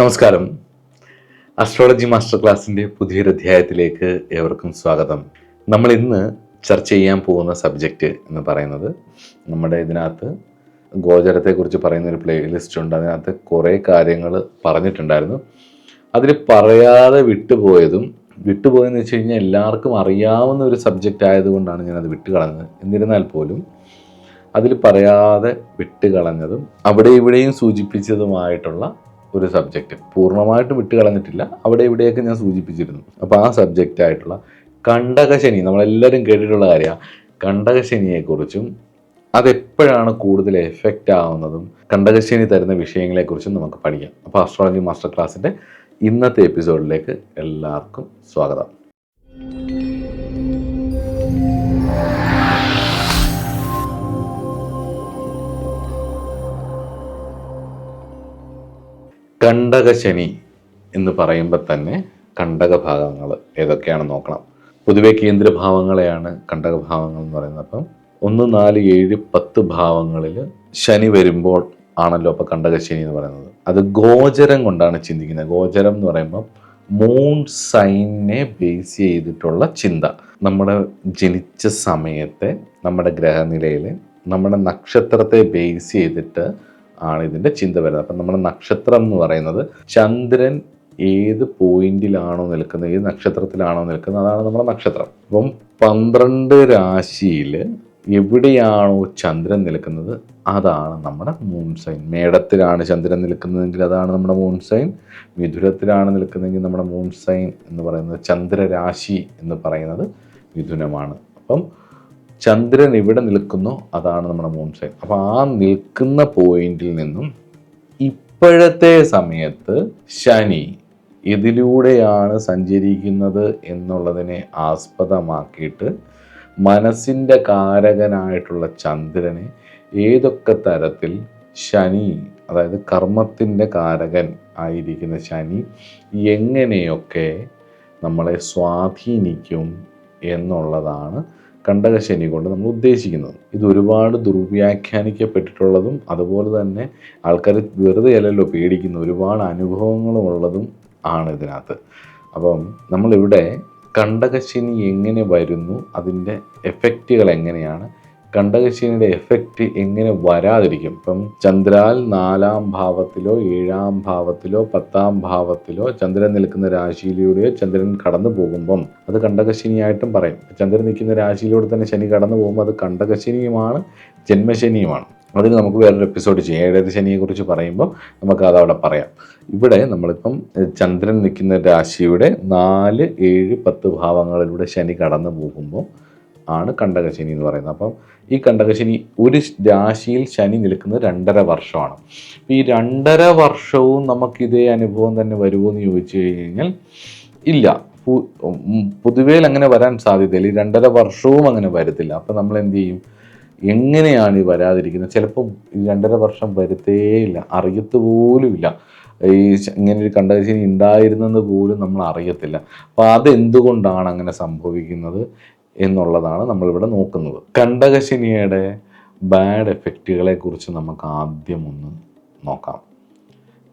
നമസ്കാരം. Astrology master ക്ലാസ്സിന്റെ പുതിയൊരു അധ്യായത്തിലേക്ക് ഏവർക്കും സ്വാഗതം. നമ്മൾ ഇന്ന് ചർച്ച ചെയ്യാൻ പോകുന്ന സബ്ജക്റ്റ് എന്ന് പറയുന്നത് നമ്മുടെ ഇതിനകത്ത് ഗോചരത്തെക്കുറിച്ച് പറയുന്ന ഒരു പ്ലേ ലിസ്റ്റ് ഉണ്ട്. അതിനകത്ത് കുറേ കാര്യങ്ങൾ പറഞ്ഞിട്ടുണ്ടായിരുന്നു. അതിൽ പറയാതെ വിട്ടുപോയതും വിട്ടുപോയെന്ന് വെച്ച് കഴിഞ്ഞാൽ എല്ലാവർക്കും അറിയാവുന്ന ഒരു സബ്ജക്റ്റ് ആയതുകൊണ്ടാണ് ഞാനത് വിട്ടുകളഞ്ഞത്. എന്നിരുന്നാൽ പോലും അതിൽ പറയാതെ വിട്ടുകളഞ്ഞതും അവിടെ ഇവിടെയും സൂചിപ്പിച്ചതുമായിട്ടുള്ള ഒരു സബ്ജക്റ്റ് പൂർണമായിട്ട് വിട്ട് കളഞ്ഞിട്ടില്ല. അവിടെ ഇവിടെയൊക്കെ ഞാൻ സൂചിപ്പിച്ചിരുന്നു. അപ്പോൾ ആ സബ്ജക്റ്റ് ആയിട്ടുള്ള കണ്ടകശനി നമ്മളെല്ലാവരും കേട്ടിട്ടുള്ള കാര്യമാണ് കണ്ടകശനിയെക്കുറിച്ചും അതെപ്പോഴാണ് കൂടുതൽ എഫക്റ്റ് ആവുന്നതും കണ്ടകശനി തരുന്ന വിഷയങ്ങളെക്കുറിച്ചും നമുക്ക് പഠിക്കാം. അപ്പോൾ അസ്ട്രോളജി മാസ്റ്റർ ക്ലാസ്സിന്റെ ഇന്നത്തെ എപ്പിസോഡിലേക്ക് എല്ലാവർക്കും സ്വാഗതം. കണ്ടകശനി എന്ന് പറയുമ്പോൾ തന്നെ കണ്ടകഭാഗങ്ങൾ ഏതൊക്കെയാണ് നോക്കണം. പൊതുവെ കേന്ദ്രഭാവങ്ങളെയാണ് കണ്ടകഭാവങ്ങൾ എന്ന് പറയുന്നത്. അപ്പം ഒന്ന് നാല് ഏഴ് പത്ത് ഭാവങ്ങളിൽ ശനി വരുമ്പോൾ ആണല്ലോ അപ്പോൾ കണ്ടകശനി എന്ന് പറയുന്നത്. അത് ഗോചരം കൊണ്ടാണ് ചിന്തിക്കുന്നത്. ഗോചരം എന്ന് പറയുമ്പോൾ മൂൺ സൈനെ ബേസ് ചെയ്തിട്ടുള്ള ചിന്ത. നമ്മുടെ ജനിച്ച സമയത്തെ നമ്മുടെ ഗ്രഹനിലയിൽ നമ്മുടെ നക്ഷത്രത്തെ ബേസ് ചെയ്തിട്ട് ആണ് ഇതിന്റെ ചിന്ത വരുന്നത്. അപ്പം നമ്മുടെ നക്ഷത്രം എന്ന് പറയുന്നത് ചന്ദ്രൻ ഏത് പോയിന്റിലാണോ നിൽക്കുന്നത് ഏത് നക്ഷത്രത്തിലാണോ നിൽക്കുന്നത് അതാണ് നമ്മുടെ നക്ഷത്രം. അപ്പം പന്ത്രണ്ട് രാശിയിൽ എവിടെയാണോ ചന്ദ്രൻ നിൽക്കുന്നത് അതാണ് നമ്മുടെ മൂൺ സൈൻ മേടത്തിലാണ് ചന്ദ്രൻ നിൽക്കുന്നതെങ്കിൽ അതാണ് നമ്മുടെ മൂൺ സൈൻ മിഥുനത്തിലാണ് നിൽക്കുന്നതെങ്കിൽ നമ്മുടെ മൂൺ സൈൻ എന്ന് പറയുന്നത് ചന്ദ്രരാശി എന്ന് പറയുന്നത് മിഥുനമാണ്. അപ്പം ചന്ദ്രൻ ഇവിടെ നിൽക്കുന്നു. അതാണ് നമ്മുടെ മൂൺ സൈൻ അപ്പോൾ ആ നിൽക്കുന്ന പോയിന്റിൽ നിന്നും ഇപ്പോഴത്തെ സമയത്ത് ശനി ഇതിലൂടെയാണ് സഞ്ചരിക്കുന്നത് എന്നുള്ളതിനെ ആസ്പദമാക്കിയിട്ട് മനസ്സിന്റെ കാരകനായിട്ടുള്ള ചന്ദ്രനെ ഏതൊക്കെ തരത്തിൽ ശനി അതായത് കർമ്മത്തിന്റെ കാരകൻ ആയിരിക്കുന്ന ശനി എങ്ങനെയൊക്കെ നമ്മളെ സ്വാധീനിക്കും എന്നുള്ളതാണ് കണ്ടകശനി കൊണ്ട് നമ്മൾ ഉദ്ദേശിക്കുന്നത്. ഇത് ഒരുപാട് ദുർവ്യാഖ്യാനിക്കപ്പെട്ടിട്ടുള്ളതും അതുപോലെ തന്നെ ആൾക്കാർ വെറുതെ പേടിക്കുന്ന ഒരുപാട് അനുഭവങ്ങളുമുള്ളതും ആണ് ഇതിനകത്ത്. അപ്പം നമ്മളിവിടെ കണ്ടകശനി എങ്ങനെ വരുന്നു? അതിന്റെ എഫക്റ്റുകൾ എങ്ങനെയാണ്? കണ്ടകശനിയുടെ എഫക്റ്റ് എങ്ങനെ വരാതിരിക്കും. ഇപ്പം ചന്ദ്രാൽ നാലാം ഭാവത്തിലോ ഏഴാം ഭാവത്തിലോ പത്താം ഭാവത്തിലോ ചന്ദ്രൻ നിൽക്കുന്ന രാശിയിലൂടെയോ ചന്ദ്രൻ കടന്നു പോകുമ്പം അത് കണ്ടകശനിയായിട്ടും പറയും. ചന്ദ്രൻ നിൽക്കുന്ന രാശിയിലൂടെ തന്നെ ശനി കടന്നു പോകുമ്പോൾ അത് കണ്ടകശനിയുമാണ് ജന്മശനിയുമാണ്. അതിന് നമുക്ക് വേറൊരു എപ്പിസോഡ് ചെയ്യാം. ഏഴര ശനിയെക്കുറിച്ച് പറയുമ്പോൾ നമുക്ക് അതവിടെ പറയാം. ഇവിടെ നമ്മളിപ്പം ചന്ദ്രൻ നിൽക്കുന്ന രാശിയുടെ നാല് ഏഴ് പത്ത് ഭാവങ്ങളിലൂടെ ശനി കടന്നു പോകുമ്പോൾ ആണ് കണ്ടകശനി എന്ന് പറയുന്നത്. അപ്പം ഈ കണ്ടകശനി ഒരു രാശിയിൽ ശനി നിൽക്കുന്നത് രണ്ടര വർഷമാണ്. ഈ രണ്ടര വർഷവും നമുക്ക് ഇതേ അനുഭവം തന്നെ വരുമോ എന്ന് ചോദിച്ചു കഴിഞ്ഞാൽ ഇല്ല. പൊതുവേൽ അങ്ങനെ വരാൻ സാധ്യതയില്ല. ഈ രണ്ടര വർഷവും അങ്ങനെ വരത്തില്ല. അപ്പം നമ്മൾ എന്ത് ചെയ്യും? എങ്ങനെയാണ് ഈ വരാതിരിക്കുന്നത്? ചിലപ്പം ഈ രണ്ടര വർഷം വരുത്തേയില്ല. അറിയത്ത് പോലുമില്ല ഈ ഇങ്ങനെ ഒരു കണ്ടകശനി ഉണ്ടായിരുന്നെന്ന് പോലും നമ്മൾ അറിയത്തില്ല. അപ്പോൾ അതെന്തുകൊണ്ടാണ് അങ്ങനെ സംഭവിക്കുന്നത്? എന്നുള്ളതാണ് നമ്മളിവിടെ നോക്കുന്നത്. കണ്ടകശനിയുടെ ബാഡ് എഫക്റ്റുകളെ കുറിച്ച് നമുക്ക് ആദ്യം ഒന്ന് നോക്കാം.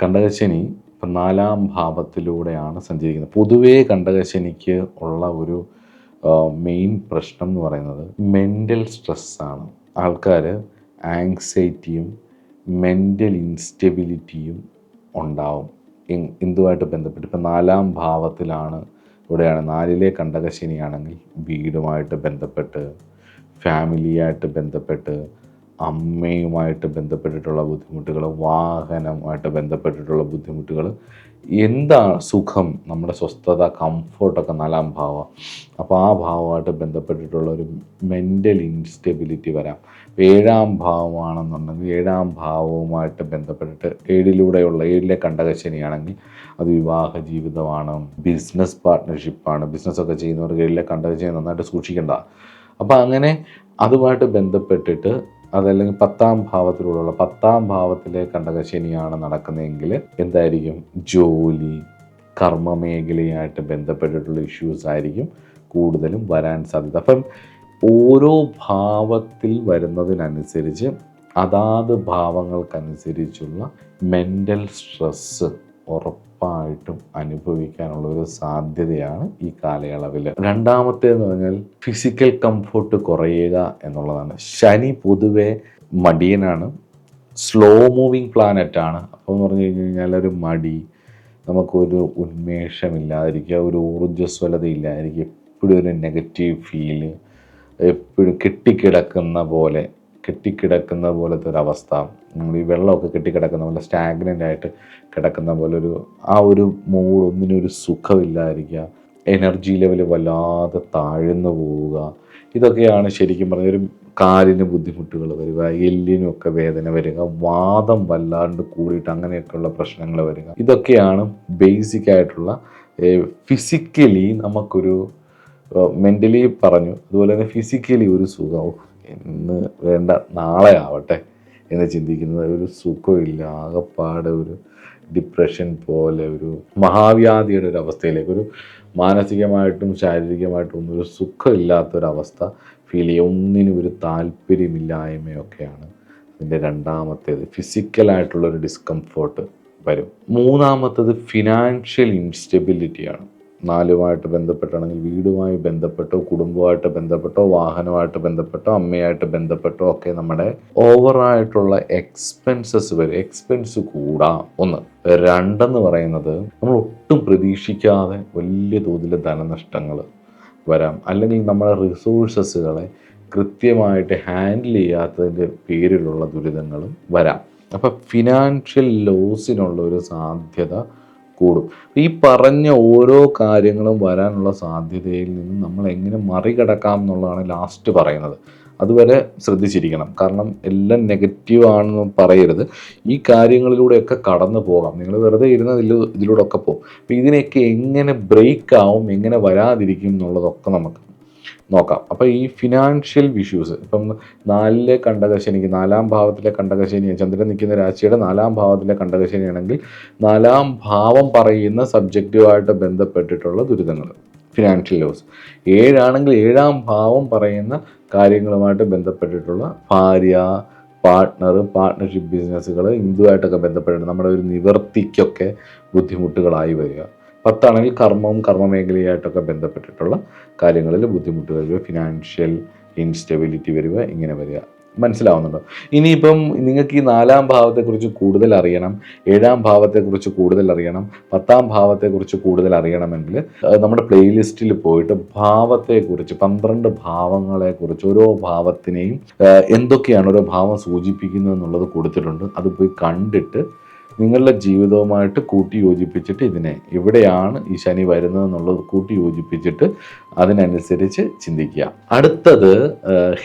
കണ്ടകശനി ഇപ്പം നാലാം ഭാവത്തിലൂടെയാണ് സഞ്ചരിക്കുന്നത്. പൊതുവേ കണ്ടകശനിക്ക് ഉള്ള ഒരു മെയിൻ പ്രശ്നം എന്ന് പറയുന്നത് മെന്റൽ സ്ട്രെസ്സാണ് ആൾക്കാർ ആങ്സൈറ്റിയും മെന്റൽ ഇൻസ്റ്റെബിലിറ്റിയും ഉണ്ടാവും. എന്തുമായിട്ട് ബന്ധപ്പെട്ട് ഇപ്പം നാലാം ഭാവത്തിലാണ് ഇവിടെയാണ് നാലിലെ കണ്ടകശനിയാണെങ്കിൽ വീടുമായിട്ട് ബന്ധപ്പെട്ട് ഫാമിലിയായിട്ട് ബന്ധപ്പെട്ട് അമ്മയുമായിട്ട് ബന്ധപ്പെട്ടിട്ടുള്ള ബുദ്ധിമുട്ടുകൾ വാഹനമായിട്ട് ബന്ധപ്പെട്ടിട്ടുള്ള ബുദ്ധിമുട്ടുകൾ എന്താണ് സുഖം നമ്മുടെ സ്വസ്ഥത കംഫർട്ടൊക്കെ നാലാം ഭാവം. അപ്പോൾ ആ ഭാവമായിട്ട് ബന്ധപ്പെട്ടിട്ടുള്ള ഒരു മെന്റൽ ഇൻസ്റ്റെബിലിറ്റി വരാം. ഏഴാം ഭാവമാണെന്നുണ്ടെങ്കിൽ ഏഴാം ഭാവവുമായിട്ട് ബന്ധപ്പെട്ടിട്ട് ഏഴിലൂടെയുള്ള ഏഴിലെ കണ്ടകശനിയാണെങ്കിൽ അത് വിവാഹ ജീവിതമാണ് ബിസിനസ് പാർട്ട്ണർഷിപ്പാണ് ബിസിനസ്സൊക്കെ ചെയ്യുന്നവർക്ക് ഏഴിലെ കണ്ടകശനി നന്നായിട്ട് സൂക്ഷിക്കേണ്ട. അപ്പോൾ അങ്ങനെ അതുമായിട്ട് ബന്ധപ്പെട്ടിട്ട് അതല്ലെങ്കിൽ പത്താം ഭാവത്തിലൂടെയുള്ള പത്താം ഭാവത്തിലെ കണ്ടകശനിയാണ് നടക്കുന്നതെങ്കിൽ എന്തായിരിക്കും? ജോലി കർമ്മ മേഖലയായിട്ട് ബന്ധപ്പെട്ടിട്ടുള്ള ഇഷ്യൂസ് ആയിരിക്കും കൂടുതലും വരാൻ സാധ്യത. അപ്പം ഓരോ ഭാവത്തിൽ വരുന്നതിനനുസരിച്ച് അതാത് ഭാവങ്ങൾക്കനുസരിച്ചുള്ള മെന്റൽ സ്ട്രെസ്സ് ഉറപ്പായിട്ടും അനുഭവിക്കാനുള്ള ഒരു സാധ്യതയാണ് ഈ കാലയളവിൽ. രണ്ടാമത്തേന്ന് പറഞ്ഞാൽ ഫിസിക്കൽ കംഫോർട്ട് കുറയുക എന്നുള്ളതാണ്. ശനി പൊതുവെ മടിയനാണ്. സ്ലോ മൂവിങ് പ്ലാനറ്റ് ആണ്. അപ്പോൾ എന്ന് പറഞ്ഞു കഴിഞ്ഞു കഴിഞ്ഞാൽ ഒരു മടി നമുക്കൊരു ഉന്മേഷമില്ലാതിരിക്കുക ഒരു ഊർജസ്വലത ഇല്ലാതിരിക്കുക എപ്പോഴും ഒരു നെഗറ്റീവ് ഫീൽ എപ്പോഴും കെട്ടിക്കിടക്കുന്ന പോലെ കെട്ടിക്കിടക്കുന്ന പോലത്തെ ഒരു അവസ്ഥ. നമ്മൾ ഈ വെള്ളമൊക്കെ കെട്ടിക്കിടക്കുന്ന പോലെ സ്റ്റാഗ്നന്റ് ആയിട്ട് കിടക്കുന്ന പോലെ ഒരു ആ ഒരു മൂഡ് ഒന്നിനൊരു സുഖമില്ലായിരിക്കുക എനർജി ലെവൽ വല്ലാതെ താഴ്ന്നു പോവുക. ഇതൊക്കെയാണ് ശരിക്കും പറഞ്ഞ ഒരു കാലിന് ബുദ്ധിമുട്ടുകൾ വരിക എല്ലിനൊക്കെ വേദന വരിക വാദം വല്ലാണ്ട് കൂടിയിട്ട് അങ്ങനെയൊക്കെയുള്ള പ്രശ്നങ്ങൾ വരിക. ഇതൊക്കെയാണ് ബേസിക് ആയിട്ടുള്ള ഫിസിക്കലി നമുക്കൊരു മെന്റലി പറഞ്ഞു അതുപോലെ തന്നെ ഫിസിക്കലി ഒരു സുഖം. ഇന്ന് വേണ്ട നാളെ ആവട്ടെ എന്ന് ചിന്തിക്കുന്നത് ഒരു സുഖമില്ല ആകപ്പാടെ ഒരു ഡിപ്രഷൻ പോലെ ഒരു മഹാവ്യാധിയുടെ ഒരു അവസ്ഥയിലേക്ക് ഒരു മാനസികമായിട്ടും ശാരീരികമായിട്ടും ഒന്നും ഒരു സുഖമില്ലാത്തൊരവസ്ഥ ഫീൽ ചെയ്യുക. ഒന്നിനും ഒരു താല്പര്യമില്ലായ്മയൊക്കെയാണ് അതിന്റെ രണ്ടാമത്തേത്. ഫിസിക്കലായിട്ടുള്ളൊരു ഡിസ്കംഫോർട്ട് വരും. മൂന്നാമത്തത് ഫിനാൻഷ്യൽ ഇൻസ്റ്റെബിലിറ്റിയാണ് നാലുമായിട്ട് ബന്ധപ്പെട്ടാണെങ്കിൽ വീടുമായി ബന്ധപ്പെട്ടോ കുടുംബമായിട്ട് ബന്ധപ്പെട്ടോ വാഹനമായിട്ട് ബന്ധപ്പെട്ടോ അമ്മയായിട്ട് ബന്ധപ്പെട്ടോ ഒക്കെ നമ്മുടെ ഓവറായിട്ടുള്ള എക്സ്പെൻസസ് വരും. എക്സ്പെൻസ് കൂടാം. ഒന്ന് രണ്ടെന്ന് പറയുന്നത് നമ്മൾ ഒട്ടും പ്രതീക്ഷിക്കാതെ വലിയ തോതിൽ ധനനഷ്ടങ്ങൾ വരാം. അല്ലെങ്കിൽ നമ്മുടെ റിസോഴ്സസുകളെ കൃത്യമായിട്ട് ഹാൻഡിൽ ചെയ്യാത്തതിന്റെ പേരിലുള്ള ദുരിതങ്ങളും വരാം. അപ്പം ഫിനാൻഷ്യൽ ലോസിനുള്ള ഒരു സാധ്യത കൂടും. ഈ പറഞ്ഞ ഓരോ കാര്യങ്ങളും വരാനുള്ള സാധ്യതയിൽ നിന്ന് നമ്മൾ എങ്ങനെ മറികടക്കാം എന്നുള്ളതാണ് ലാസ്റ്റ് പറയുന്നത്. അതുവരെ ശ്രദ്ധിച്ചിരിക്കണം. കാരണം എല്ലാം നെഗറ്റീവ് ആണെന്ന് പറയരുത്. ഈ കാര്യങ്ങളിലൂടെയൊക്കെ കടന്നു പോകാം. നിങ്ങൾ വെറുതെ ഇരുന്ന് ഇതിൽ ഇതിലൂടെ ഒക്കെ പോകും. അപ്പം ഇതിനെയൊക്കെ എങ്ങനെ ബ്രേക്ക് ആവും എങ്ങനെ വരാതിരിക്കും എന്നുള്ളതൊക്കെ നമുക്ക് നോക്കാം. അപ്പോൾ ഈ ഫിനാൻഷ്യൽ ഇഷ്യൂസ് ഇപ്പം നാലിലെ കണ്ടകശനിക്ക് നാലാം ഭാവത്തിലെ കണ്ടകശനി ചന്ദ്രൻ നിൽക്കുന്ന രാശിയുടെ നാലാം ഭാവത്തിലെ കണ്ടകശനിയാണെങ്കിൽ നാലാം ഭാവം പറയുന്ന സബ്ജക്റ്റുമായിട്ട് ബന്ധപ്പെട്ടിട്ടുള്ള ദുരിതങ്ങൾ ഫിനാൻഷ്യൽ ലോസ് ഏഴാണെങ്കിൽ ഏഴാം ഭാവം പറയുന്ന കാര്യങ്ങളുമായിട്ട് ബന്ധപ്പെട്ടിട്ടുള്ള ഭാര്യ പാർട്ട്ണർ പാർട്ട്ണർഷിപ്പ് ബിസിനസ്സുകൾ ഇതുമായിട്ടൊക്കെ ബന്ധപ്പെട്ടിട്ട് നമ്മുടെ ഒരു നിവർത്തിക്കൊക്കെ ബുദ്ധിമുട്ടുകളായി വരിക. പത്താണെങ്കിൽ കർമ്മവും കർമ്മ മേഖലയായിട്ടൊക്കെ ബന്ധപ്പെട്ടിട്ടുള്ള കാര്യങ്ങളിൽ ബുദ്ധിമുട്ട് വരിക ഫിനാൻഷ്യൽ ഇൻസ്റ്റെബിലിറ്റി വരിക ഇങ്ങനെ വരിക. മനസ്സിലാവുന്നുണ്ടോ? ഇനിയിപ്പം നിങ്ങൾക്ക് ഈ നാലാം ഭാവത്തെക്കുറിച്ച് കൂടുതൽ അറിയണം ഏഴാം ഭാവത്തെക്കുറിച്ച് കൂടുതൽ അറിയണം പത്താം ഭാവത്തെക്കുറിച്ച് കൂടുതൽ അറിയണമെങ്കിൽ നമ്മുടെ പ്ലേലിസ്റ്റിൽ പോയിട്ട് ഭാവത്തെക്കുറിച്ച് പന്ത്രണ്ട് ഭാവങ്ങളെക്കുറിച്ച് ഓരോ ഭാവത്തിനെയും എന്തൊക്കെയാണ് ഓരോ ഭാവം സൂചിപ്പിക്കുന്നത് എന്നുള്ളത് കൊടുത്തിട്ടുണ്ട്. അത് പോയി കണ്ടിട്ട് നിങ്ങളുടെ ജീവിതവുമായിട്ട് കൂട്ടി യോജിപ്പിച്ചിട്ട് ഇതിനെ എവിടെയാണ് ഈ ശനി വരുന്നത് എന്നുള്ളത് കൂട്ടി യോജിപ്പിച്ചിട്ട് അതിനനുസരിച്ച് ചിന്തിക്കുക. അടുത്തത്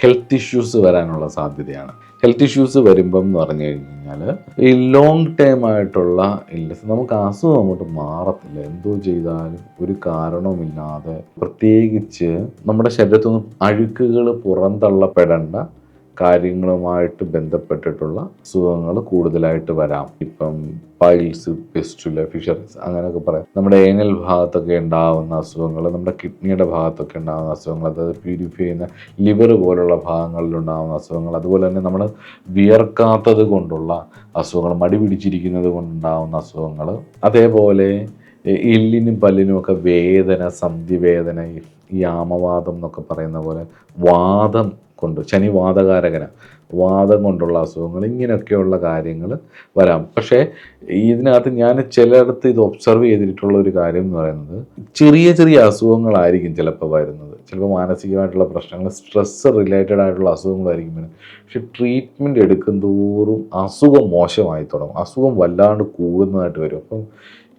ഹെൽത്ത് ഇഷ്യൂസ് വരാനുള്ള സാധ്യതയാണ്. ഹെൽത്ത് ഇഷ്യൂസ് വരുമ്പം എന്ന് പറഞ്ഞു കഴിഞ്ഞാൽ ഈ ലോങ് ടൈം ആയിട്ടുള്ള ഇല്ലസ് നമുക്ക് അസുഖം അങ്ങോട്ട് മാറത്തില്ല. എന്തോ ചെയ്താലും ഒരു കാരണവുമില്ലാതെ പ്രത്യേകിച്ച് നമ്മുടെ ശരീരത്തിൽ നിന്ന് അഴുക്കുകൾ പുറന്തള്ളപ്പെടേണ്ട കാര്യങ്ങളുമായിട്ട് ബന്ധപ്പെട്ടിട്ടുള്ള അസുഖങ്ങൾ കൂടുതലായിട്ട് വരാം. ഇപ്പം പൈൽസ് പെസ്റ്റുല ഫിഷറീസ് അങ്ങനെയൊക്കെ പറയാം. നമ്മുടെ ഏനൽ ഭാഗത്തൊക്കെ ഉണ്ടാകുന്ന അസുഖങ്ങൾ നമ്മുടെ കിഡ്നിയുടെ ഭാഗത്തൊക്കെ ഉണ്ടാകുന്ന അസുഖങ്ങൾ അതായത് പ്യൂരിഫൈ ചെയ്യുന്ന ലിവർ പോലുള്ള ഭാഗങ്ങളിൽ ഉണ്ടാകുന്ന അസുഖങ്ങൾ അതുപോലെ തന്നെ നമ്മൾ വിയർക്കാത്തത് കൊണ്ടുള്ള അസുഖങ്ങൾ മടി പിടിച്ചിരിക്കുന്നത് കൊണ്ടുണ്ടാകുന്ന അസുഖങ്ങൾ അതേപോലെ എല്ലിനും പല്ലിനും ഒക്കെ വേദന സന്ധിവേദന ഈ- ആമവാദം എന്നൊക്കെ പറയുന്ന പോലെ വാദം കൊണ്ട് ശനി വാദകാരകന വാദം കൊണ്ടുള്ള അസുഖങ്ങൾ ഇങ്ങനെയൊക്കെയുള്ള കാര്യങ്ങൾ വരാം. പക്ഷേ ഇതിനകത്ത് ഞാൻ ചിലയിടത്ത് ഇത് ഒബ്സർവ് ചെയ്തിട്ടുള്ള ഒരു കാര്യം എന്ന് പറയുന്നത് ചെറിയ ചെറിയ അസുഖങ്ങളായിരിക്കും ചിലപ്പോൾ വരുന്നത്. ചിലപ്പോൾ മാനസികമായിട്ടുള്ള പ്രശ്നങ്ങൾ സ്ട്രെസ് റിലേറ്റഡ് ആയിട്ടുള്ള അസുഖങ്ങളായിരിക്കും വരുന്നത്. പക്ഷെ ട്രീറ്റ്മെന്റ് എടുക്കും തോറും അസുഖം മോശമായി തുടങ്ങും. അസുഖം വല്ലാണ്ട് കൂടുന്നതായിട്ട് വരും. അപ്പം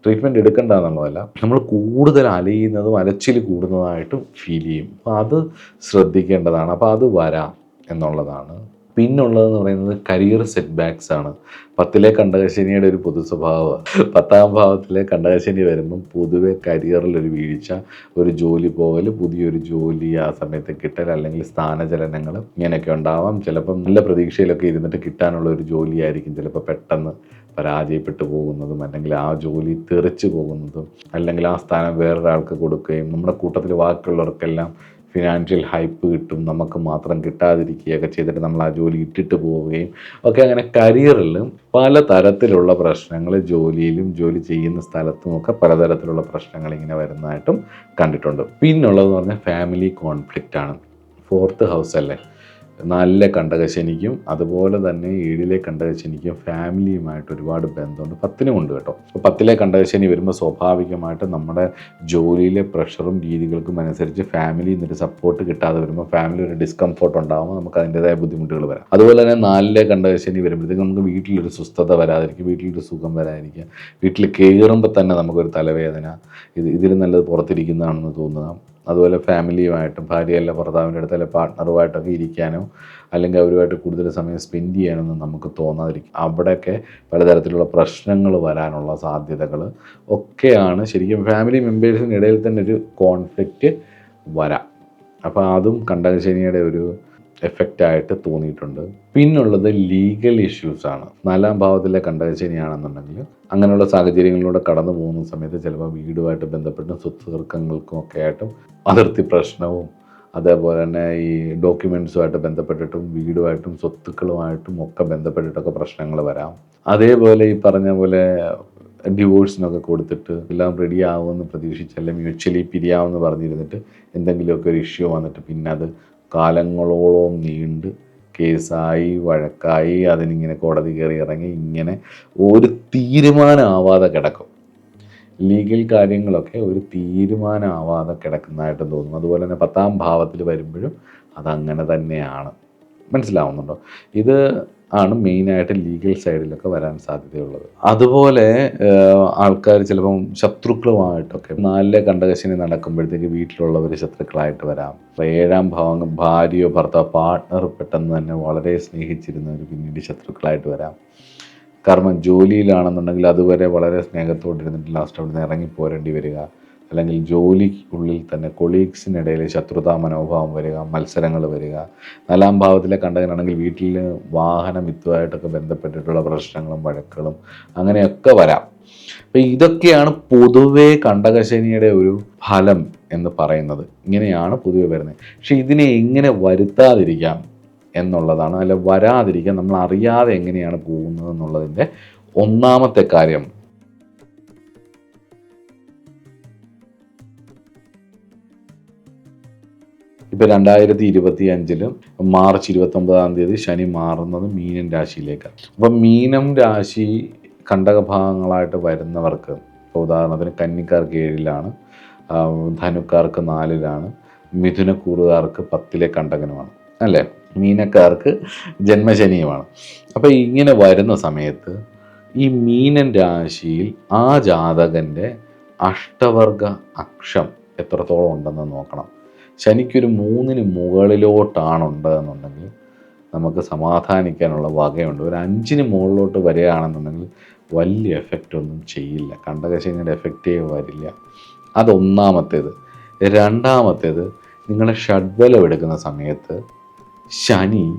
ട്രീറ്റ്മെന്റ് എടുക്കണ്ട എന്നുള്ളതല്ല നമ്മൾ കൂടുതൽ അലയുന്നതും അലച്ചിൽ കൂടുന്നതായിട്ടും ഫീൽ ചെയ്യും. അപ്പോൾ അത് ശ്രദ്ധിക്കേണ്ടതാണ്. അപ്പോൾ അത് വരാം എന്നുള്ളതാണ്. പിന്നുള്ളതെന്ന് പറയുന്നത് കരിയർ സെറ്റ് ബാക്ക്സ് ആണ്. പത്തിലെ കണ്ടകശനിയുടെ ഒരു പൊതു സ്വഭാവമാണ് പത്താം ഭാവത്തിലെ കണ്ടകശനി വരുമ്പം പൊതുവെ കരിയറിലൊരു വീഴ്ച ഒരു ജോലി പോകൽ പുതിയൊരു ജോലി ആ സമയത്ത് കിട്ടൽ അല്ലെങ്കിൽ സ്ഥാനചലനങ്ങൾ ഇങ്ങനെയൊക്കെ ഉണ്ടാവാം. ചിലപ്പം നല്ല പ്രതീക്ഷയിലൊക്കെ ഇരുന്നിട്ട് കിട്ടാനുള്ള ഒരു ജോലിയായിരിക്കും ചിലപ്പോൾ പെട്ടെന്ന് പരാജയപ്പെട്ടു പോകുന്നതും അല്ലെങ്കിൽ ആ ജോലി തെറിച്ചു പോകുന്നതും അല്ലെങ്കിൽ ആ സ്ഥാനം വേറൊരാൾക്ക് കൊടുക്കുകയും നമ്മുടെ കൂട്ടത്തിൽ ബാക്കിയുള്ളവർക്കെല്ലാം ഫിനാൻഷ്യൽ ഹൈപ്പ് കിട്ടും നമുക്ക് മാത്രം കിട്ടാതിരിക്കുകയൊക്കെ ചെയ്തിട്ട് നമ്മൾ ആ ജോലി ഇട്ടിട്ട് പോവുകയും ഒക്കെ അങ്ങനെ കരിയറിൽ പല തരത്തിലുള്ള പ്രശ്നങ്ങൾ ജോലിയിലും ജോലി ചെയ്യുന്ന സ്ഥലത്തും ഒക്കെ പലതരത്തിലുള്ള പ്രശ്നങ്ങൾ ഇങ്ങനെ വരുന്നതായിട്ടും കണ്ടിട്ടുണ്ട്. പിന്നുള്ളതെന്ന് പറഞ്ഞാൽ ഫാമിലി കോൺഫ്ലിക്റ്റ് ആണ്. ഫോർത്ത് ഹൗസ് അല്ലേ? നാലിലെ കണ്ടകശനിക്കും അതുപോലെ തന്നെ ഏഴിലെ കണ്ടകശനിക്കും ഫാമിലിയുമായിട്ട് ഒരുപാട് ബന്ധമുണ്ട്. പത്തിനും ഉണ്ട് കേട്ടോ. അപ്പോൾ പത്തിലെ കണ്ടകശനി വരുമ്പോൾ സ്വാഭാവികമായിട്ട് നമ്മുടെ ജോലിയിലെ പ്രഷറും രീതികൾക്കും അനുസരിച്ച് ഫാമിലിയിൽ നിന്നൊരു സപ്പോർട്ട് കിട്ടാതെ വരുമ്പോൾ ഫാമിലി ഒരു ഡിസ്കംഫോർട്ട് ഉണ്ടാകുമ്പോൾ നമുക്ക് അതിന്റെതായ ബുദ്ധിമുട്ടുകൾ വരാം. അതുപോലെ തന്നെ നാലിലെ കണ്ടകശനി വരുമ്പോഴത്തേക്കും നമുക്ക് വീട്ടിലൊരു സ്വസ്ഥത വരാതിരിക്കും വീട്ടിലൊരു സുഖം വരാതിരിക്കുക വീട്ടിൽ കയറുമ്പോൾ തന്നെ നമുക്കൊരു തലവേദന ഇത് ഇതിൽ നല്ലത് പുറത്തിരിക്കുന്നതാണെന്ന് തോന്നുക അതുപോലെ ഫാമിലിയുമായിട്ടും ഭാര്യയല്ല ഭർത്താവിന്റെ അടുത്ത് അല്ലെ പാർട്ട്ണറുമായിട്ടൊക്കെ ഇരിക്കാനോ അല്ലെങ്കിൽ അവരുമായിട്ട് കൂടുതൽ സമയം സ്പെൻഡ് ചെയ്യാനൊന്നും നമുക്ക് തോന്നാതിരിക്കും. അവിടെയൊക്കെ പലതരത്തിലുള്ള പ്രശ്നങ്ങൾ വരാനുള്ള സാധ്യതകൾ ഒക്കെയാണ്. ശരിക്കും ഫാമിലി മെമ്പേഴ്സിനിടയിൽ തന്നെ ഒരു കോൺഫ്ലിക്റ്റ് വരാം. അപ്പോൾ അതും കണ്ടകശനിയുടെ ഒരു എഫക്റ്റായിട്ട് തോന്നിയിട്ടുണ്ട്. പിന്നുള്ളത് ലീഗൽ ഇഷ്യൂസ് ആണ്. നാലാം ഭാവത്തിലെ കണ്ടകശനിയാണെന്നുണ്ടെങ്കിൽ അങ്ങനെയുള്ള സാഹചര്യങ്ങളിലൂടെ കടന്നു പോകുന്ന സമയത്ത് ചിലപ്പോൾ വീടുമായിട്ട് ബന്ധപ്പെട്ടും സ്വത്ത് തർക്കങ്ങൾക്കും ഒക്കെ ആയിട്ടും അതിർത്തി പ്രശ്നവും അതേപോലെ തന്നെ ഈ ഡോക്യുമെന്റ്സുമായിട്ട് ബന്ധപ്പെട്ടിട്ടും വീടുമായിട്ടും സ്വത്തുക്കളുമായിട്ടും ഒക്കെ ബന്ധപ്പെട്ടിട്ടൊക്കെ പ്രശ്നങ്ങൾ വരാം. അതേപോലെ ഈ പറഞ്ഞ പോലെ ഡിവോഴ്സിനൊക്കെ കൊടുത്തിട്ട് എല്ലാം റെഡി ആവുമെന്ന് പ്രതീക്ഷിച്ച് അല്ലെങ്കിൽ മ്യൂച്വലി പിരിയാവുമെന്ന് പറഞ്ഞിരുന്നിട്ട് എന്തെങ്കിലുമൊക്കെ ഒരു ഇഷ്യൂ വന്നിട്ട് പിന്നെ അത് കാലങ്ങളോളം നീണ്ട് കേസായി വഴക്കായി അതിനിങ്ങനെ കോടതി കയറി ഇറങ്ങി ഇങ്ങനെ ഒരു തീരുമാനമാവാതെ കിടക്കും. ലീഗൽ കാര്യങ്ങളൊക്കെ ഒരു തീരുമാനമാവാതെ കിടക്കുന്നതായിട്ട് തോന്നും. അതുപോലെ തന്നെ പത്താം ഭാവത്തിൽ വരുമ്പോഴും അതങ്ങനെ തന്നെയാണ്. മനസ്സിലാവുന്നുണ്ടോ? ഇത് ആണ് മെയിനായിട്ട് ലീഗൽ സൈഡിലൊക്കെ വരാൻ സാധ്യതയുള്ളത്. അതുപോലെ ആൾക്കാർ ചിലപ്പം ശത്രുക്കളുമായിട്ടൊക്കെ നാലിലെ കണ്ടകശനി നടക്കുമ്പോഴത്തേക്ക് വീട്ടിലുള്ളവർ ശത്രുക്കളായിട്ട് വരാം. ഏഴാം ഭാവം ഭാര്യയോ ഭർത്താവോ പാർട്ട്ണർ പെട്ടെന്ന് തന്നെ വളരെ സ്നേഹിച്ചിരുന്നവർ പിന്നീട് ശത്രുക്കളായിട്ട് വരാം. കാരണം ജോലിയിലാണെന്നുണ്ടെങ്കിൽ അതുവരെ വളരെ സ്നേഹത്തോടെ ഇരുന്നിട്ട് ലാസ്റ്റ് അവിടെ നിന്ന് ഇറങ്ങി പോരേണ്ടി വരിക. അല്ലെങ്കിൽ ജോലിക്കുള്ളിൽ തന്നെ കൊളീഗ്സിനിടയിൽ ശത്രുതാ മനോഭാവം വരിക മത്സരങ്ങൾ വരിക. നാലാം ഭാവത്തിലെ കണ്ടകനാണെങ്കിൽ വീട്ടിൽ വാഹനം ഇത്തുമായിട്ടൊക്കെ ബന്ധപ്പെട്ടിട്ടുള്ള പ്രശ്നങ്ങളും വഴക്കുകളും അങ്ങനെയൊക്കെ വരാം. അപ്പം ഇതൊക്കെയാണ് പൊതുവേ കണ്ടകശനിയുടെ ഒരു ഫലം എന്ന് പറയുന്നത്. ഇങ്ങനെയാണ് പൊതുവെ വരുന്നത്. പക്ഷേ ഇതിനെ എങ്ങനെ വരുത്താതിരിക്കാം എന്നുള്ളതാണ് അല്ല വരാതിരിക്കാൻ നമ്മൾ അറിയാതെ എങ്ങനെയാണ് പോകുന്നത് എന്നുള്ളതിന്റെ ഒന്നാമത്തെ കാര്യം ഇപ്പം രണ്ടായിരത്തി ഇരുപത്തി അഞ്ചിൽ മാർച്ച് ഇരുപത്തി ഒമ്പതാം തീയതി ശനി മാറുന്നത് മീനൻ രാശിയിലേക്കാണ്. അപ്പം മീനം രാശി കണ്ടകഭാഗങ്ങളായിട്ട് വരുന്നവർക്ക് ഇപ്പോൾ ഉദാഹരണത്തിന് കന്നിക്കാർക്ക് ഏഴിലാണ് ധനുക്കാർക്ക് നാലിലാണ് മിഥുനക്കൂറുകാർക്ക് പത്തിലെ കണ്ടകനുമാണ് അല്ലേ? മീനക്കാർക്ക് ജന്മശനിയുമാണ്. അപ്പോൾ ഇങ്ങനെ വരുന്ന സമയത്ത് ഈ മീനൻ രാശിയിൽ ആ ജാതകന്റെ അഷ്ടവർഗ അക്ഷം എത്രത്തോളം ഉണ്ടെന്ന് നോക്കണം. ശനിക്കൊരു മൂന്നിന് മുകളിലോട്ടാണ് ഉണ്ടെന്നുണ്ടെങ്കിൽ നമുക്ക് സമാധാനിക്കാനുള്ള വകയുണ്ട്. ഒരു അഞ്ചിന് മുകളിലോട്ട് വരികയാണെന്നുണ്ടെങ്കിൽ വലിയ എഫക്റ്റ് ഒന്നും ചെയ്യില്ല. കണ്ടകശനിയുടെ എഫക്റ്റേ വരില്ല. അതൊന്നാമത്തേത്. രണ്ടാമത്തേത് നിങ്ങളെ ഷഡ്ബലം എടുക്കുന്ന സമയത്ത് ശനി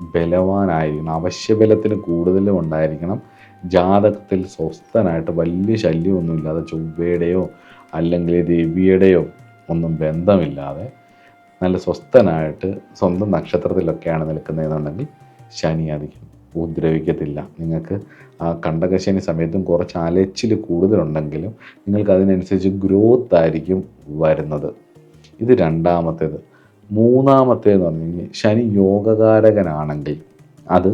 ബലവാനായിരിക്കണം. അവശ്യബലത്തിന് കൂടുതലും ഉണ്ടായിരിക്കണം. ജാതകത്തിൽ സ്വസ്ഥനായിട്ട് വലിയ ശല്യമൊന്നുമില്ലാതെ ചൊവ്വയുടെയോ അല്ലെങ്കിൽ രവിയുടെയോ ഒന്നും ബന്ധമില്ലാതെ നല്ല സ്വസ്ഥനായിട്ട് സ്വന്തം നക്ഷത്രത്തിലൊക്കെയാണ് നിൽക്കുന്നതെന്നുണ്ടെങ്കിൽ ശനി അധികം ഉപദ്രവിക്കത്തില്ല. നിങ്ങൾക്ക് ആ കണ്ടകശനി സമയത്തും കുറച്ച് അലച്ചിൽ കൂടുതലുണ്ടെങ്കിലും നിങ്ങൾക്ക് അതിനനുസരിച്ച് ഗ്രോത്ത് ആയിരിക്കും വരുന്നത്. ഇത് രണ്ടാമത്തേത്. മൂന്നാമത്തേന്ന് പറഞ്ഞു ശനി യോഗകാരകനാണെങ്കിൽ അത്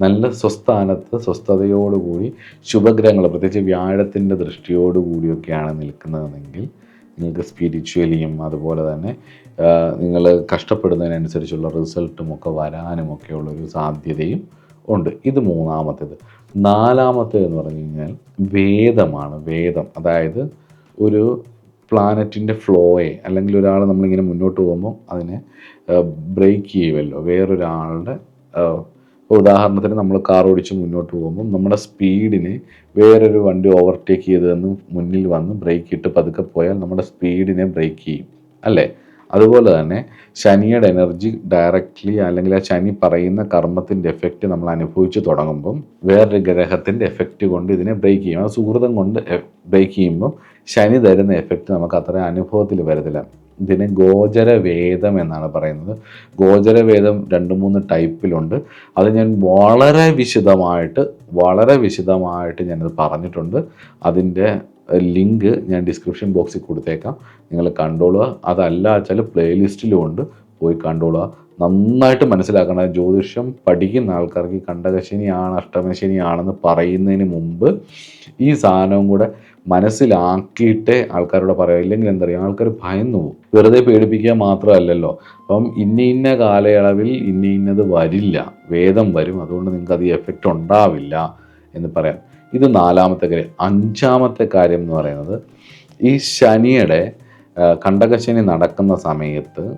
നല്ല സ്വസ്ഥാനത്ത് സ്വസ്ഥതയോടുകൂടി ശുഭഗ്രഹങ്ങൾ പ്രത്യേകിച്ച് വ്യാഴത്തിന്റെ ദൃഷ്ടിയോടുകൂടിയൊക്കെയാണ് നിൽക്കുന്നതെങ്കിൽ നിങ്ങൾക്ക് സ്പിരിച്വലിയും അതുപോലെ തന്നെ നിങ്ങൾ കഷ്ടപ്പെടുന്നതിനനുസരിച്ചുള്ള റിസൾട്ടും ഒക്കെ വരാനും ഒക്കെ ഉള്ളൊരു സാധ്യതയും ഉണ്ട്. ഇത് മൂന്നാമത്തേത്. നാലാമത്തേത് എന്ന് പറഞ്ഞു കഴിഞ്ഞാൽ വേദമാണ്. വേദം അതായത് ഒരു പ്ലാനറ്റിന്റെ ഫ്ലോയെ അല്ലെങ്കിൽ ഒരാൾ നമ്മളിങ്ങനെ മുന്നോട്ട് പോകുമ്പോൾ അതിനെ ബ്രേക്ക് ചെയ്യുമല്ലോ വേറൊരാളുടെ ഉദാഹരണത്തിന് നമ്മൾ കാർ ഓടിച്ച് മുന്നോട്ട് പോകുമ്പോൾ നമ്മുടെ സ്പീഡിന് വേറൊരു വണ്ടി ഓവർടേക്ക് ചെയ്തതെന്ന് മുന്നിൽ വന്ന് ബ്രേക്ക് ഇട്ട് പതുക്കെ പോയാൽ നമ്മുടെ സ്പീഡിനെ ബ്രേക്ക് ചെയ്യും അല്ലേ? അതുപോലെ തന്നെ ശനിയുടെ എനർജി ഡയറക്റ്റ്ലി അല്ലെങ്കിൽ ആ ശനി പറയുന്ന കർമ്മത്തിന്റെ എഫക്റ്റ് നമ്മൾ അനുഭവിച്ച് തുടങ്ങുമ്പം വേറൊരു ഗ്രഹത്തിന്റെ എഫക്റ്റ് കൊണ്ട് ഇതിനെ ബ്രേക്ക് ചെയ്യും. ആ സുഹൃതം കൊണ്ട് ബ്രേക്ക് ചെയ്യുമ്പം ശനി തരുന്ന എഫക്റ്റ് നമുക്ക് അത്ര അനുഭവത്തിൽ വരത്തില്ല. ഇതിന് ഗോചരവേദം എന്നാണ് പറയുന്നത്. ഗോചരവേദം രണ്ട് മൂന്ന് ടൈപ്പിലുണ്ട്. അത് ഞാൻ വളരെ വിശദമായിട്ട് വളരെ വിശദമായിട്ട് ഞാനത് പറഞ്ഞിട്ടുണ്ട്. അതിന്റെ ലിങ്ക് ഞാൻ ഡിസ്ക്രിപ്ഷൻ ബോക്സിൽ കൊടുത്തേക്കാം. നിങ്ങൾ കണ്ടോളുക. അതല്ല വെച്ചാൽ പ്ലേലിസ്റ്റിലും ഉണ്ട്. പോയി കണ്ടോളുക. നന്നായിട്ട് മനസ്സിലാക്കണം. ജ്യോതിഷം പഠിക്കുന്ന ആൾക്കാർക്ക് കണ്ടകശനിയാണ് അഷ്ടമശനിയാണെന്ന് പറയുന്നതിന് മുമ്പ് ഈ സാധനവും കൂടെ മനസ്സിലാക്കിയിട്ടേ ആൾക്കാരോട് പറയാം. ഇല്ലെങ്കിൽ എന്താ പറയുക ആൾക്കാർ ഭയന്നു വെറുതെ പേടിപ്പിക്കുക മാത്രമല്ലല്ലോ. അപ്പം ഇന്ന ഇന്ന കാലയളവിൽ ഇന്ന ഇന്നത് വരില്ല. വേദം വരും. അതുകൊണ്ട് നിങ്ങൾക്ക് അത് എഫക്റ്റ് ഉണ്ടാവില്ല എന്ന് പറയാം. ഇത് നാലാമത്തെ കാര്യം. അഞ്ചാമത്തെ കാര്യം എന്ന് പറയുന്നത് ഈ ശനിയുടെ കണ്ടകശനി നടക്കുന്ന സമയത്ത്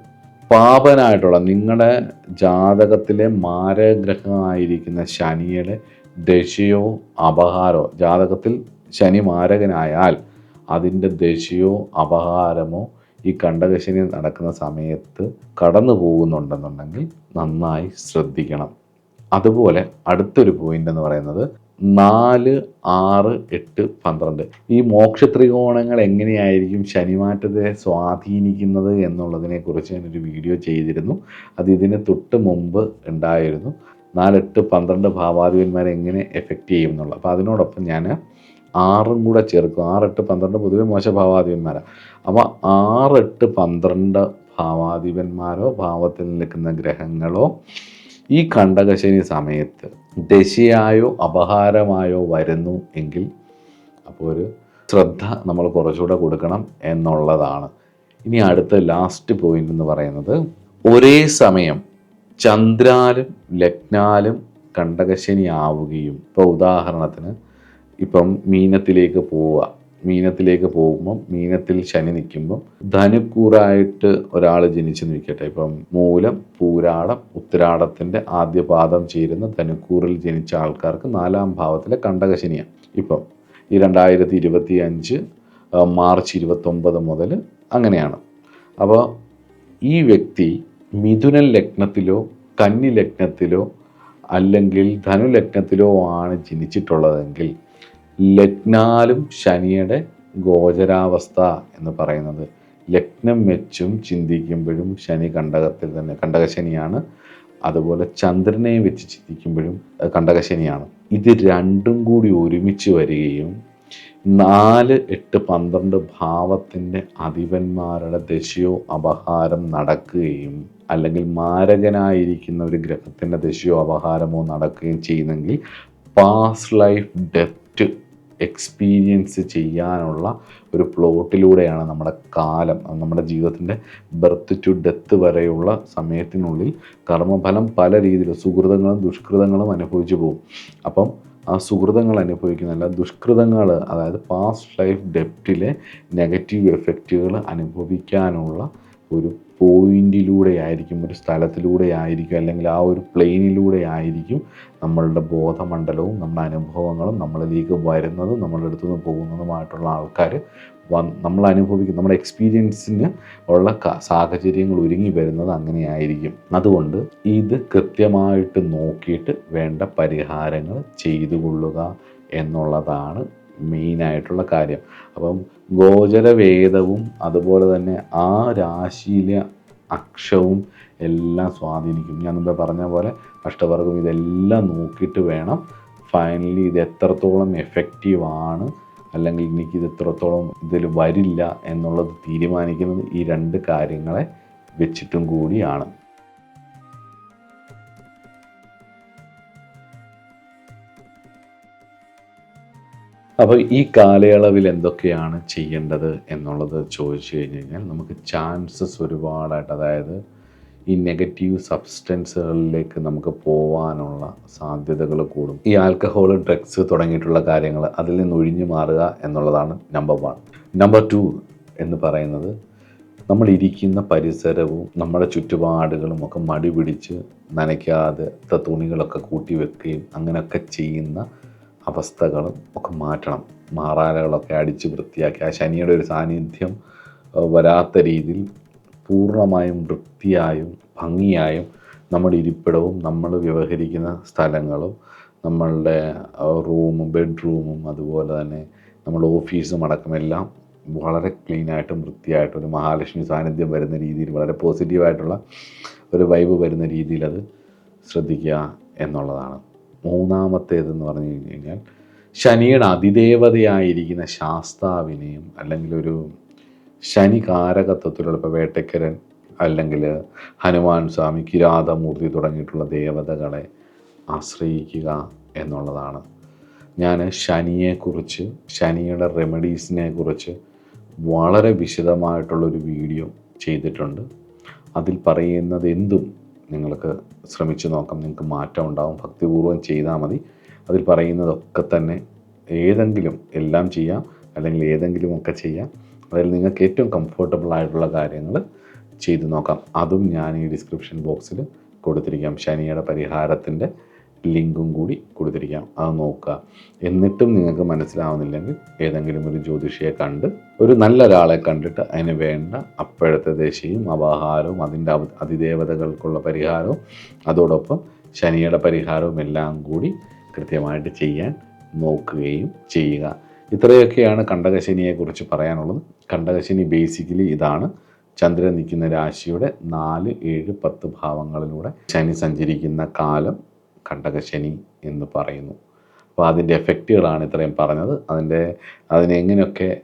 പാപനായിട്ടുള്ള നിങ്ങളുടെ ജാതകത്തിലെ മാരഗ്രഹമായിരിക്കുന്ന ശനിയുടെ ദശയോ അപഹാരോ ജാതകത്തിൽ ശനി മാരകനായാൽ അതിന്റെ ദശയോ അപഹാരമോ ഈ കണ്ടകശനി നടക്കുന്ന സമയത്ത് കടന്നു പോകുന്നുണ്ടെന്നുണ്ടെങ്കിൽ നന്നായി ശ്രദ്ധിക്കണം. അതുപോലെ അടുത്തൊരു പോയിന്റ് എന്ന് പറയുന്നത് നാല് ആറ് എട്ട് പന്ത്രണ്ട്. ഈ മോക്ഷ ത്രികോണങ്ങൾ എങ്ങനെയായിരിക്കും ശനിമാറ്റത്തെ സ്വാധീനിക്കുന്നത് എന്നുള്ളതിനെ കുറിച്ച് ഞാനൊരു വീഡിയോ ചെയ്തിരുന്നു. അത് ഇതിന് തൊട്ട് മുമ്പ് ഉണ്ടായിരുന്നു. നാലെട്ട് പന്ത്രണ്ട് ഭാവാധിപന്മാരെ എങ്ങനെ എഫക്റ്റ് ചെയ്യും എന്നുള്ളത്. അപ്പോൾ അതിനോടൊപ്പം ഞാൻ ആറും കൂടെ ചേർക്കും. ആറെട്ട് പന്ത്രണ്ട് പൊതുവെ മോശ ഭാവാധിപന്മാരാണ് അപ്പോൾ ആറെട്ട് പന്ത്രണ്ട് ഭാവാധിപന്മാരോ ഭാവത്തിൽ നിൽക്കുന്ന ഗ്രഹങ്ങളോ ഈ കണ്ടകശനി സമയത്ത് ദശയായോ അപഹാരമായോ വരുന്നു എങ്കിൽ അപ്പോൾ ഒരു ശ്രദ്ധ നമ്മൾ കുറച്ചുകൂടെ കൊടുക്കണം എന്നുള്ളതാണ്. ഇനി അടുത്ത ലാസ്റ്റ് പോയിന്റ് എന്ന് പറയുന്നത് ഒരേ സമയം ചന്ദ്രാലും ലഗ്നാലും കണ്ടകശനി ആവുകയും ഇപ്പോൾ ഉദാഹരണത്തിന് ഇപ്പം മീനത്തിലേക്ക് പോവുക. മീനത്തിലേക്ക് പോകുമ്പം മീനത്തിൽ ശനി നിൽക്കുമ്പം ധനുക്കൂറായിട്ട് ഒരാൾ ജനിച്ചു നിൽക്കട്ടെ. ഇപ്പം മൂലം പൂരാടം ഉത്തരാടത്തിന്റെ ആദ്യ പാദം ചേരുന്ന ധനുക്കൂറിൽ ജനിച്ച ആൾക്കാർക്ക് നാലാം ഭാവത്തിലെ കണ്ടകശനിയാണ് ഇപ്പം ഈ രണ്ടായിരത്തി ഇരുപത്തി അഞ്ച് മാർച്ച് ഇരുപത്തൊമ്പത് മുതൽ അങ്ങനെയാണ്. അപ്പോൾ ഈ വ്യക്തി മിഥുനൻ ലഗ്നത്തിലോ കന്നി ലഗ്നത്തിലോ അല്ലെങ്കിൽ ധനുലഗ്നത്തിലോ ആണ് ജനിച്ചിട്ടുള്ളതെങ്കിൽ ലഗ്നാലും ശനിയുടെ ഗോചരാവസ്ഥ എന്ന് പറയുന്നത്. ലഗ്നം വെച്ചും ചിന്തിക്കുമ്പോഴും ശനി കണ്ടകത്തിൽ തന്നെ കണ്ടകശനിയാണ്. അതുപോലെ ചന്ദ്രനെ വെച്ച് ചിന്തിക്കുമ്പോഴും കണ്ടകശനിയാണ്. ഇത് രണ്ടും കൂടി ഒരുമിച്ച് വരികയും നാല് എട്ട് പന്ത്രണ്ട് ഭാവത്തിന്റെ അധിപന്മാരുടെ ദശയോ അപഹാരം നടക്കുകയും അല്ലെങ്കിൽ മാരകനായിരിക്കുന്ന ഒരു ഗ്രഹത്തിന്റെ ദശയോ അപഹാരമോ നടക്കുകയും ചെയ്യുന്നെങ്കിൽ പാസ്റ്റ് ലൈഫ് ഡെപ്റ്റ് എക്സ്പീരിയൻസ് ചെയ്യാനുള്ള ഒരു പ്ലോട്ടിലൂടെയാണ് നമ്മുടെ കാലം നമ്മുടെ ജീവിതത്തിന്റെ ബർത്ത് ടു ഡെത്ത് വരെയുള്ള സമയത്തിനുള്ളിൽ കർമ്മഫലം പല രീതിയിൽ സുഹൃതങ്ങളും ദുഷ്കൃതങ്ങളും അനുഭവിച്ചു പോകും. അപ്പം ആ സുഹൃതങ്ങൾ അനുഭവിക്കുന്നതല്ല ദുഷ്കൃതങ്ങൾ അതായത് പാസ്റ്റ് ലൈഫ് ഡെപ്റ്റിലെ നെഗറ്റീവ് എഫക്റ്റുകൾ അനുഭവിക്കാനുള്ള ഒരു പോയിന്റിലൂടെ ആയിരിക്കും ഒരു സ്ഥലത്തിലൂടെ ആയിരിക്കും അല്ലെങ്കിൽ ആ ഒരു പ്ലെയിനിലൂടെ ആയിരിക്കും നമ്മളുടെ ബോധമണ്ഡലവും നമ്മുടെ അനുഭവങ്ങളും നമ്മളിലേക്ക് വരുന്നതും നമ്മളുടെ അടുത്തു നിന്ന് പോകുന്നതുമായിട്ടുള്ള ആൾക്കാർ നമ്മൾ അനുഭവിക്കുന്ന നമ്മുടെ എക്സ്പീരിയൻസിന് ഉള്ള സാഹചര്യങ്ങൾ ഒരുങ്ങി വരുന്നത് അങ്ങനെയായിരിക്കും. അതുകൊണ്ട് ഇത് കൃത്യമായിട്ട് നോക്കിയിട്ട് വേണ്ട പരിഹാരങ്ങൾ ചെയ്തു കൊള്ളുക എന്നുള്ളതാണ് മെയിനായിട്ടുള്ള കാര്യം. അപ്പം ഗോചരവേദവും അതുപോലെ തന്നെ ആ രാശിയിലെ അക്ഷവും എല്ലാം സ്വാധീനിക്കും. ഞാൻ മുമ്പേ പറഞ്ഞ പോലെ അഷ്ടവർഗം ഇതെല്ലാം നോക്കിയിട്ട് വേണം. ഫൈനലി ഇത് എത്രത്തോളം എഫക്റ്റീവ് ആണ് അല്ലെങ്കിൽ ഇത് എത്രത്തോളം ഇതിൽ വരില്ല എന്നുള്ളത് തീരുമാനിക്കുന്നത് ഈ രണ്ട് കാര്യങ്ങളെ വെച്ചിട്ടും കൂടിയാണ്. അപ്പോൾ ഈ കാലയളവിൽ എന്തൊക്കെയാണ് ചെയ്യേണ്ടത് എന്നുള്ളത് ചോദിച്ചു കഴിഞ്ഞു കഴിഞ്ഞാൽ നമുക്ക് ചാൻസസ് ഒരുപാടായിട്ട് അതായത് ഈ നെഗറ്റീവ് സബ്സ്റ്റൻസുകളിലേക്ക് നമുക്ക് പോവാനുള്ള സാധ്യതകൾ കൂടും. ഈ ആൽക്കഹോൾ ഡ്രഗ്സ് തുടങ്ങിയിട്ടുള്ള കാര്യങ്ങൾ അതിൽ നിന്ന് ഒഴിഞ്ഞു മാറുക എന്നുള്ളതാണ് നമ്പർ വൺ നമ്പർ ടു എന്ന് പറയുന്നത് നമ്മൾ ഇരിക്കുന്ന പരിസരവും നമ്മുടെ ചുറ്റുപാടുകളും ഒക്കെ മടി പിടിച്ച് നനയ്ക്കാതെ തുണികളൊക്കെ കൂട്ടി വെക്കുകയും അങ്ങനെയൊക്കെ ചെയ്യുന്ന അവസ്ഥകളും ഒക്കെ മാറ്റണം. മാറാലകളൊക്കെ അടിച്ച് വൃത്തിയാക്കി ആ ശനിയുടെ ഒരു സാന്നിധ്യം വരാത്ത രീതിയിൽ പൂർണമായും വൃത്തിയായും ഭംഗിയായും നമ്മുടെ ഇരിപ്പിടവും നമ്മൾ വ്യവഹരിക്കുന്ന സ്ഥലങ്ങളും നമ്മളുടെ റൂമും ബെഡ്റൂമും അതുപോലെ തന്നെ നമ്മുടെ ഓഫീസും അടക്കമെല്ലാം വളരെ ക്ലീനായിട്ടും വൃത്തിയായിട്ടും ഒരു മഹാലക്ഷ്മി സാന്നിധ്യം വരുന്ന രീതിയിൽ വളരെ പോസിറ്റീവായിട്ടുള്ള ഒരു വൈബ് വരുന്ന രീതിയിൽ അത് ശ്രദ്ധിക്കുക എന്നുള്ളതാണ്. മൂന്നാമത്തേതെന്ന് പറഞ്ഞു കഴിഞ്ഞു കഴിഞ്ഞാൽ ശനിയുടെ അതിദേവതയായിരിക്കുന്ന ശാസ്താവിനെയും അല്ലെങ്കിൽ ഒരു ശനി കാരകത്വത്തിലുള്ള ഇപ്പോൾ വേട്ടക്കരൻ അല്ലെങ്കിൽ ഹനുമാൻ സ്വാമി കിരാതമൂർത്തി തുടങ്ങിയിട്ടുള്ള ദേവതകളെ ആശ്രയിക്കുക എന്നുള്ളതാണ്. ഞാൻ ശനിയെക്കുറിച്ച് ശനിയുടെ റെമഡീസിനെ കുറിച്ച് വളരെ വിശദമായിട്ടുള്ളൊരു വീഡിയോ ചെയ്തിട്ടുണ്ട്. അതിൽ പറയുന്നത് എന്തും നിങ്ങൾക്ക് ശ്രമിച്ചു നോക്കാം നിങ്ങൾക്ക് മാറ്റം ഉണ്ടാവും ഭക്തിപൂർവം ചെയ്താൽ മതി. അതിൽ പറയുന്നതൊക്കെ തന്നെ ഏതെങ്കിലും എല്ലാം ചെയ്യാം അല്ലെങ്കിൽ ഏതെങ്കിലും ഒക്കെ ചെയ്യാം. അതിൽ നിങ്ങൾക്ക് ഏറ്റവും കംഫർട്ടബിൾ ആയിട്ടുള്ള കാര്യങ്ങൾ ചെയ്തു നോക്കാം. അതും ഞാൻ ഈ ഡിസ്ക്രിപ്ഷൻ ബോക്സിൽ കൊടുത്തിരിക്കാം. ശനിയുടെ പരിഹാരത്തിന്റെ ലിങ്കും കൂടി കൊടുത്തിരിക്കാം. അത് നോക്കുക. എന്നിട്ടും നിങ്ങൾക്ക് മനസ്സിലാവുന്നില്ലെങ്കിൽ ഏതെങ്കിലും ഒരു ജ്യോതിഷിയെ കണ്ട് ഒരു നല്ല ഒരാളെ കണ്ടിട്ട് അതിന് വേണ്ട അപ്പോഴത്തെ ദശയും അപഹാരവും അതിന്റെ അതിദേവതകൾക്കുള്ള പരിഹാരവും അതോടൊപ്പം ശനിയുടെ പരിഹാരവും എല്ലാം കൂടി കൃത്യമായിട്ട് ചെയ്യാൻ നോക്കുകയും ചെയ്യുക. ഇത്രയൊക്കെയാണ് കണ്ടകശനിയെക്കുറിച്ച് പറയാനുള്ളത്. കണ്ടകശനി ബേസിക്കലി ഇതാണ്. ചന്ദ്രൻ നിൽക്കുന്ന രാശിയുടെ നാല് ഏഴ് പത്ത് ഭാവങ്ങളിലൂടെ ശനി സഞ്ചരിക്കുന്ന കാലം. കണ്ടകശനി എന്ന് പറയുന്നു. അപ്പോൾ അതിന്റെ എഫക്റ്റുകളാണ് ഇത്രയും പറഞ്ഞത്. അതിന്റെ അതിനെങ്ങനെയൊക്കെ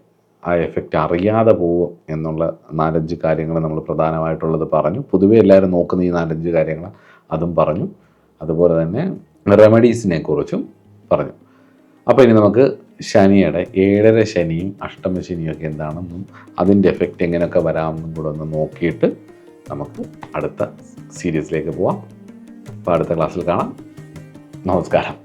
ആ എഫക്റ്റ് അറിയാതെ പോകും എന്നുള്ള നാലഞ്ച് കാര്യങ്ങൾ നമ്മൾ പ്രധാനമായിട്ടുള്ളത് പറഞ്ഞു. പൊതുവേ എല്ലാവരും നോക്കുന്ന ഈ നാലഞ്ച് കാര്യങ്ങൾ അതും പറഞ്ഞു. അതുപോലെ തന്നെ റെമഡീസിനെ കുറിച്ചും പറഞ്ഞു. അപ്പോൾ ഇനി നമുക്ക് ശനിയുടെ ഏഴര ശനിയും അഷ്ടമ ശനിയും ഒക്കെ എന്താണെന്നും അതിന്റെ എഫക്റ്റ് എങ്ങനെയൊക്കെ വരാമെന്നും കൂടെ ഒന്ന് നോക്കിയിട്ട് നമുക്ക് അടുത്ത സീരീസിലേക്ക് പോവാം. അപ്പോൾ അടുത്ത ക്ലാസ്സിൽ കാണാം. നമസ്കാരം.